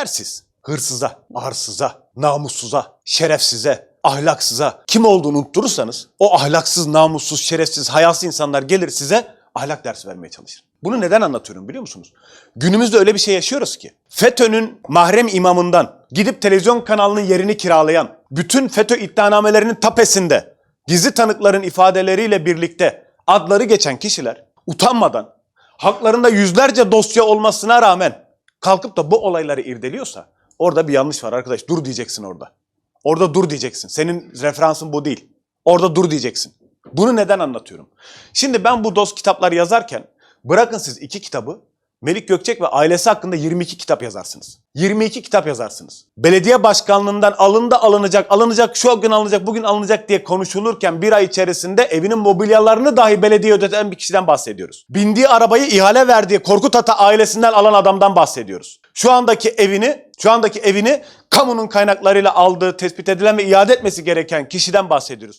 Yersiz, hırsıza, arsıza, namussuza, şerefsize, ahlaksıza kim olduğunu unutturursanız o ahlaksız, namussuz, şerefsiz, hayasız insanlar gelir size ahlak dersi vermeye çalışır. Bunu neden anlatıyorum biliyor musunuz? Günümüzde öyle bir şey yaşıyoruz ki. FETÖ'nün mahrem imamından gidip televizyon kanalının yerini kiralayan, bütün FETÖ iddianamelerinin tapesinde gizli tanıkların ifadeleriyle birlikte adları geçen kişiler utanmadan haklarında yüzlerce dosya olmasına rağmen kalkıp da bu olayları irdeliyorsa orada bir yanlış var arkadaş. Dur diyeceksin orada. Orada dur diyeceksin. Senin referansın bu değil. Orada dur diyeceksin. Bunu neden anlatıyorum? Şimdi ben bu dost kitaplar yazarken bırakın siz iki kitabı Melik Gökçek ve ailesi hakkında 22 kitap yazarsınız. 22 kitap yazarsınız. Belediye başkanlığından alındı alınacak, alınacak, şu gün alınacak, bugün alınacak diye konuşulurken bir ay içerisinde evinin mobilyalarını dahi belediye ödeten bir kişiden bahsediyoruz. Bindiği arabayı ihale verdiği Korkut Ata ailesinden alan adamdan bahsediyoruz. Şu andaki evini, şu andaki evini kamunun kaynaklarıyla aldığı, tespit edilen ve iade etmesi gereken kişiden bahsediyoruz.